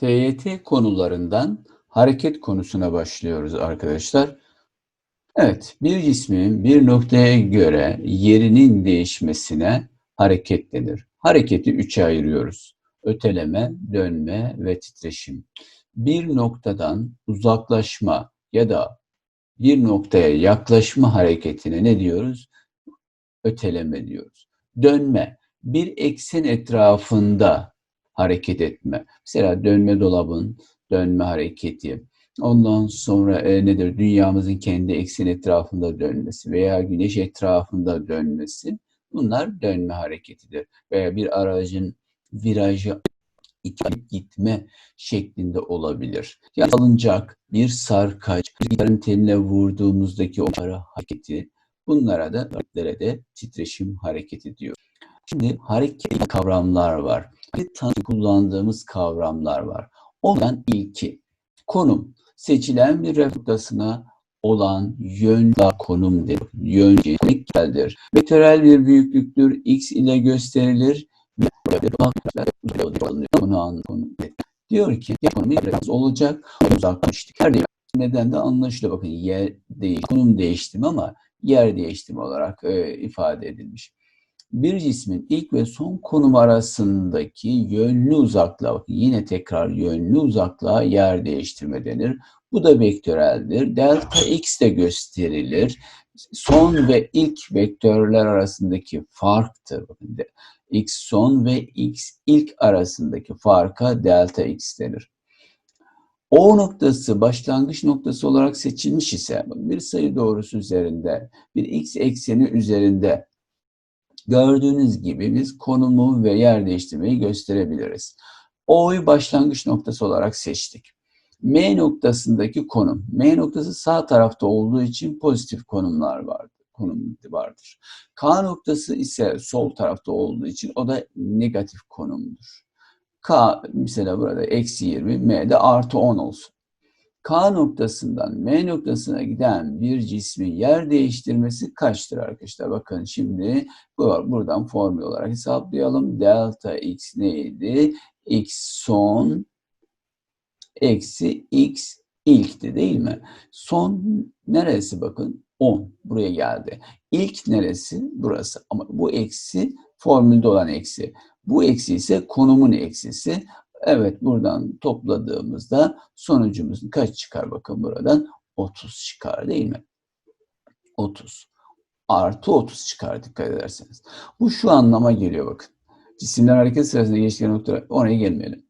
TYT konularından hareket konusuna başlıyoruz arkadaşlar. Evet, bir cismin bir noktaya göre yerinin değişmesine hareket denir. Hareketi üçe ayırıyoruz. Öteleme, dönme ve titreşim. Bir noktadan uzaklaşma ya da bir noktaya yaklaşma hareketine ne diyoruz? Öteleme diyoruz. Dönme, bir eksen etrafında hareket etme. Mesela dönme dolabın dönme hareketi. Ondan sonra e, nedir? Dünyamızın kendi eksen etrafında dönmesi veya güneş etrafında dönmesi. Bunlar dönme hareketidir. Veya bir aracın virajı gitme şeklinde olabilir. Yani alınacak bir sarkaç, gitarın teline vurduğumuzdaki o ara hareketi bunlara da de titreşim hareketi diyor. Şimdi hareket kavramlar var. Tanı kullandığımız kavramlar var. Ondan ilki konum. Seçilen bir noktasına olan yön konumdur. Yöncelik geldir. Vektörel bir büyüklüktür. X ile gösterilir. Diyor ki ya konumu biraz olacak. Uzaklaştık. Her neden de anlaşılıyor. Bakın yer değil, konum değiştim ama yer değiştirme olarak e, ifade edilmiş bir cismin ilk ve son konum arasındaki yönlü uzaklığa, bakın yine tekrar yönlü uzaklığa yer değiştirme denir. Bu da vektöreldir. Delta x de gösterilir. Son ve ilk vektörler arasındaki farktır. Bakın x son ve x ilk arasındaki farka delta x denir. O noktası başlangıç noktası olarak seçilmiş ise bir sayı doğrusu üzerinde, bir x ekseni üzerinde Gördüğünüz gibi biz konumu ve yer değiştirmeyi gösterebiliriz. O'yu başlangıç noktası olarak seçtik. M noktasındaki konum. M noktası sağ tarafta olduğu için pozitif konumlar vardır. Konum vardır. K noktası ise sol tarafta olduğu için o da negatif konumdur. K mesela burada eksi 20, M'de artı 10 olsun. K noktasından M noktasına giden bir cismin yer değiştirmesi kaçtır arkadaşlar? Bakın şimdi buradan formül olarak hesaplayalım. Delta x neydi? x son eksi x ilkti değil mi? Son neresi bakın? 10 buraya geldi. İlk neresi? Burası. Ama bu eksi formülde olan eksi. Bu eksi ise konumun eksisi. Evet buradan topladığımızda sonucumuz kaç çıkar bakın buradan? 30 çıkar değil mi? 30. Artı 30 çıkar dikkat ederseniz. Bu şu anlama geliyor bakın. Cisimler hareket sırasında geçtikleri nokta oraya gelmeyelim.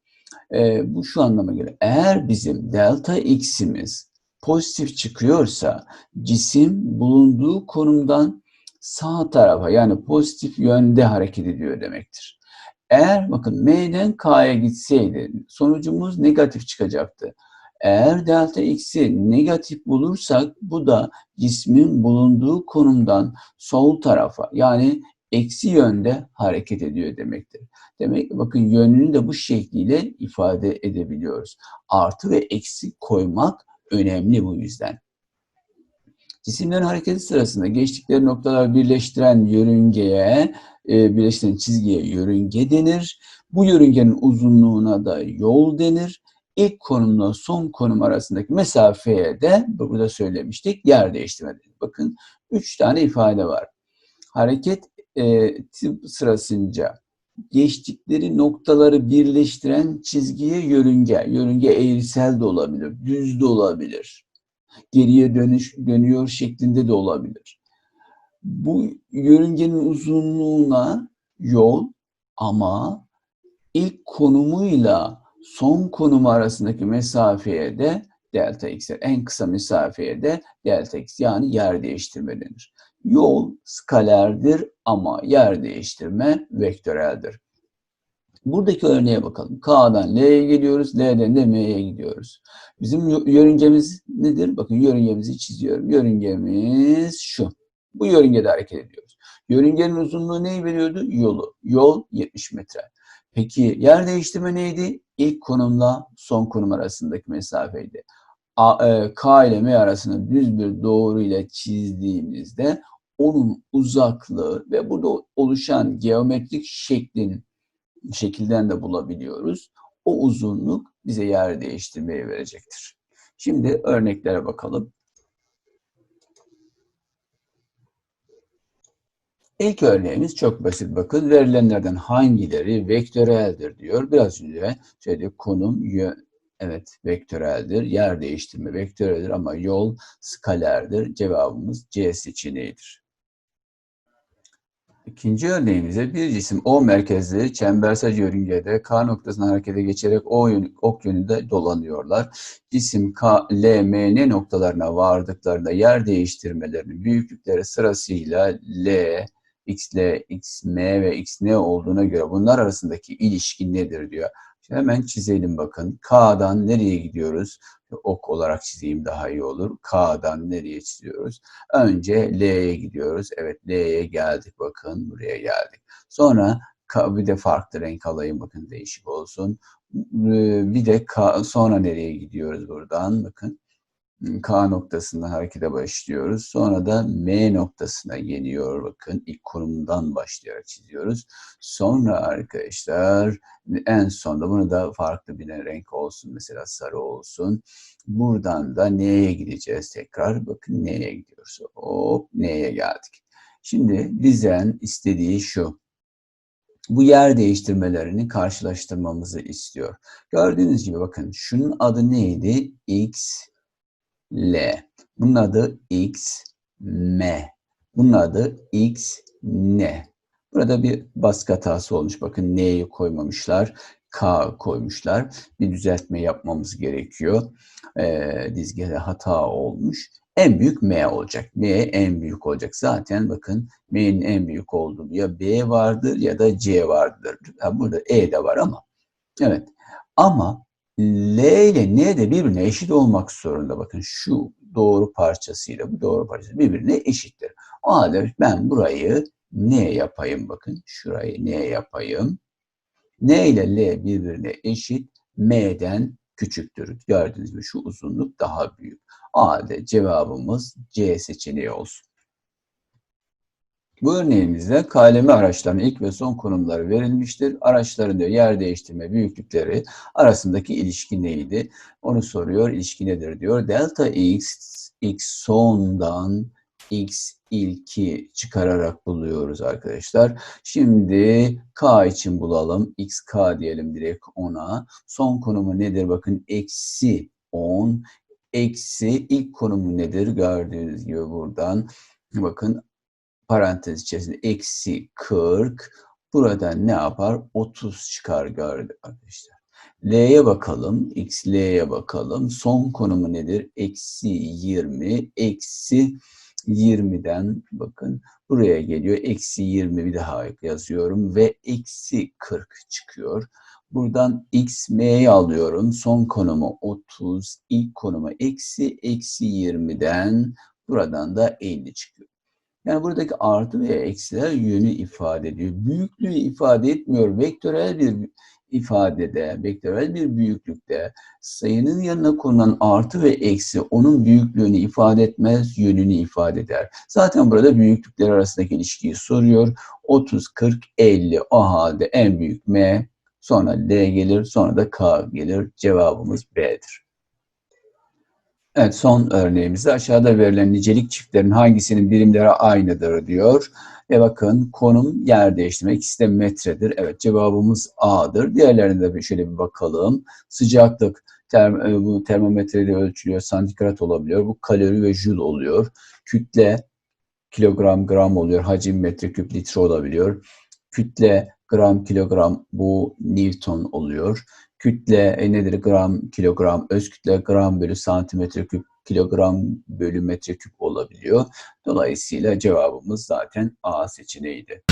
Ee, bu şu anlama geliyor. Eğer bizim delta x'imiz pozitif çıkıyorsa cisim bulunduğu konumdan sağ tarafa yani pozitif yönde hareket ediyor demektir. Eğer bakın M'den K'ya gitseydi sonucumuz negatif çıkacaktı. Eğer delta x'i negatif bulursak bu da cismin bulunduğu konumdan sol tarafa yani eksi yönde hareket ediyor demektir. Demek bakın yönünü de bu şekliyle ifade edebiliyoruz. Artı ve eksi koymak önemli bu yüzden. Cisimlerin hareketi sırasında geçtikleri noktalar birleştiren yörüngeye e, birleştiren çizgiye yörünge denir. Bu yörüngenin uzunluğuna da yol denir. İlk konumla son konum arasındaki mesafeye de burada söylemiştik yer değiştirme. Bakın üç tane ifade var. Hareket e, sırasınca geçtikleri noktaları birleştiren çizgiye yörünge. Yörünge eğrisel de olabilir, düz de olabilir. Geriye dönüş dönüyor şeklinde de olabilir bu yörüngenin uzunluğuna yol ama ilk konumuyla son konumu arasındaki mesafeye de delta x en kısa mesafeye de delta x yani yer değiştirme denir. Yol skalerdir ama yer değiştirme vektöreldir. Buradaki örneğe bakalım. K'dan L'ye geliyoruz, L'den de M'ye gidiyoruz. Bizim yörüngemiz nedir? Bakın yörüngemizi çiziyorum. Yörüngemiz şu. Bu yörüngede hareket ediyoruz. Yörüngenin uzunluğu neyi veriyordu? Yolu. Yol 70 metre. Peki yer değiştirme neydi? İlk konumla son konum arasındaki mesafeydi. A, e, K ile M arasında düz bir doğru ile çizdiğimizde onun uzaklığı ve burada oluşan geometrik şeklin şekilden de bulabiliyoruz. o uzunluk bize yer değiştirmeyi verecektir. Şimdi örneklere bakalım. İlk örneğimiz çok basit. Bakın verilenlerden hangileri vektöreldir diyor. Biraz önce söyledik konum, yön, evet vektöreldir. Yer değiştirme vektöreldir ama yol skalerdir. Cevabımız C seçeneğidir. İkinci örneğimizde bir cisim O merkezli çembersel yörüngede K noktasından harekete geçerek O yön, ok yönünde dolanıyorlar. Cisim K, L, M, N noktalarına vardıklarında yer değiştirmelerinin büyüklükleri sırasıyla L, X, L, X, M ve X, N olduğuna göre bunlar arasındaki ilişki nedir diyor. Şimdi hemen çizelim bakın. K'dan nereye gidiyoruz? Ok olarak çizeyim daha iyi olur. K'dan nereye çiziyoruz? Önce L'ye gidiyoruz. Evet L'ye geldik bakın. Buraya geldik. Sonra bir de farklı renk alayım bakın değişik olsun. Bir de sonra nereye gidiyoruz buradan? Bakın K noktasından harekete başlıyoruz. Sonra da M noktasına geliyor. Bakın ilk konumundan başlayarak çiziyoruz. Sonra arkadaşlar en sonda bunu da farklı bir renk olsun. Mesela sarı olsun. Buradan da N'ye gideceğiz tekrar. Bakın N'ye gidiyoruz. Hop N'ye geldik. Şimdi bizden istediği şu bu yer değiştirmelerini karşılaştırmamızı istiyor. Gördüğünüz gibi bakın şunun adı neydi? X, L. Bunun adı X, M. Bunun adı X, N. Burada bir baskı hatası olmuş. Bakın N'yi koymamışlar. K koymuşlar. Bir düzeltme yapmamız gerekiyor. Ee, dizgede hata olmuş. En büyük M olacak. M en büyük olacak. Zaten bakın M'nin en büyük olduğu ya B vardır ya da C vardır. Ha, burada E de var ama. Evet. Ama L ile N de birbirine eşit olmak zorunda. Bakın şu doğru parçasıyla bu doğru parçası birbirine eşittir. O halde ben burayı N yapayım bakın. Şurayı N yapayım. N ile L birbirine eşit. M'den küçüktür. Gördüğünüz gibi şu uzunluk daha büyük. O halde cevabımız C seçeneği olsun. Bu örneğimizde kalemi araçların ilk ve son konumları verilmiştir. Araçların diyor yer değiştirme büyüklükleri arasındaki ilişki neydi? Onu soruyor. İlişki nedir diyor. Delta x, x sondan x ilki çıkararak buluyoruz arkadaşlar. Şimdi k için bulalım. xk diyelim direkt 10'a. Son konumu nedir? Bakın eksi 10. Eksi ilk konumu nedir? Gördüğünüz gibi buradan. Bakın parantez içerisinde eksi 40. Burada ne yapar? 30 çıkar gördük arkadaşlar. L'ye bakalım. X, L'ye bakalım. Son konumu nedir? Eksi 20. Eksi 20'den bakın buraya geliyor. Eksi 20 bir daha yazıyorum ve eksi 40 çıkıyor. Buradan x, m'yi alıyorum. Son konumu 30. ilk konumu eksi, eksi 20'den buradan da 50 çıkıyor. Yani buradaki artı veya eksiler yönü ifade ediyor. Büyüklüğü ifade etmiyor. Vektörel bir ifadede, vektörel bir büyüklükte sayının yanına konulan artı ve eksi onun büyüklüğünü ifade etmez, yönünü ifade eder. Zaten burada büyüklükler arasındaki ilişkiyi soruyor. 30, 40, 50 o halde en büyük M, sonra L gelir, sonra da K gelir. Cevabımız B'dir. Evet son örneğimizde aşağıda verilen nicelik çiftlerin hangisinin birimleri aynıdır diyor. E bakın konum yer değiştirme ikisi de metredir. Evet cevabımız A'dır. Diğerlerine de şöyle bir bakalım. Sıcaklık term, e, bu termometreyle ölçülüyor. Santigrat olabiliyor. Bu kalori ve jül oluyor. Kütle kilogram gram oluyor. Hacim metreküp litre olabiliyor. Kütle gram kilogram bu Newton oluyor. Kütle e, nedir? Gram kilogram. Öz kütle gram bölü santimetre küp kilogram bölü metreküp olabiliyor. Dolayısıyla cevabımız zaten A seçeneğiydi.